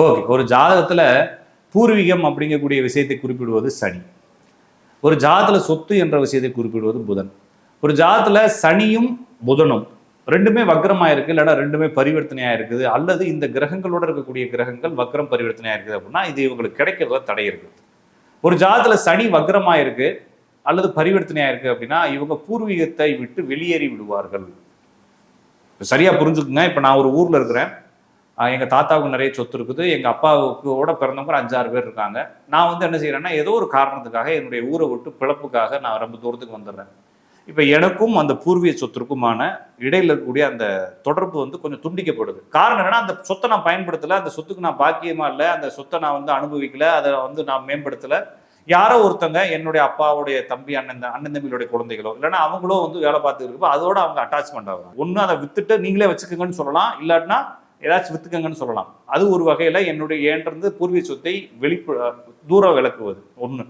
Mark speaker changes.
Speaker 1: Okay ஒரு ஜாதகத்தில் பூர்வீகம் அப்படிங்கக்கூடிய விஷயத்தை குறிப்பிடுவது சனி. ஒரு ஜாதத்தில் சொத்து என்ற விஷயத்தை குறிப்பிடுவது புதன். ஒரு ஜாதத்தில் சனியும் புதனும் ரெண்டுமே வக்ரமாக இருக்குது இல்லைனா ரெண்டுமே பரிவர்த்தனையாக இருக்குது அல்லது இந்த கிரகங்களோட இருக்கக்கூடிய கிரகங்கள் வக்ரம் பரிவர்த்தனையாக இருக்குது அப்படின்னா இது இவங்களுக்கு கிடைக்கிறதுல தடை இருக்குது ஒரு ஜாதத்தில் சனி வக்ரமாக இருக்குது அல்லது பரிவர்த்தனையாக இருக்குது அப்படின்னா இவங்க பூர்வீகத்தை விட்டு வெளியேறி விடுவார்கள். சரியாக புரிஞ்சுக்குங்க? இப்போ நான் ஒரு ஊரில் இருக்கிறேன். எங்கள் எங்க தாத்தாவுக்கு நிறைய சொத்து இருக்குது. எங்க அப்பாவுக்கோட பிறந்தவங்க அஞ்சாறு பேர் இருக்காங்க. நான் வந்து என்ன செய்யறேன்னா ஏதோ ஒரு காரணத்துக்காக என்னுடைய ஊரை விட்டு பிழப்புக்காக நான் ரொம்ப தூரத்துக்கு வந்துடுறேன். இப்ப எனக்கும் அந்த பூர்வீக சொத்திற்குமான இடையில இருக்கக்கூடிய அந்த தொடர்பு வந்து கொஞ்சம் துண்டிக்கப்படுது. காரணம் என்னன்னா அந்த சொத்தை நான் பயன்படுத்தல அந்த சொத்துக்கு நான் பாக்கியமா இல்லை அந்த சொத்தை நான் வந்து அனுபவிக்கல அதை வந்து நான் மேம்படுத்தல. யாரோ ஒருத்தங்க என்னுடைய அப்பாவுடைய தம்பி அண்ணன் அண்ணன் தம்பிகளுடைய குழந்தைகளோ இல்லைன்னா அவங்களோ வந்து வேலை பார்த்துட்டு இருக்கப்போ அதோட அவங்க அட்டாச்மெண்ட் ஆகும் ஒன்று அதை வித்துட்டு நீங்களே வச்சுக்கோங்கன்னு சொல்லலாம். இல்லாட்டினா ஏதாச்சும் வித்துக்கங்கன்னு சொல்லலாம். அது ஒரு வகையில் என்னுடைய ஏன்றது பூர்வீக சொத்தை வெளிப்பு தூரம் விளக்குவது. ஒன்று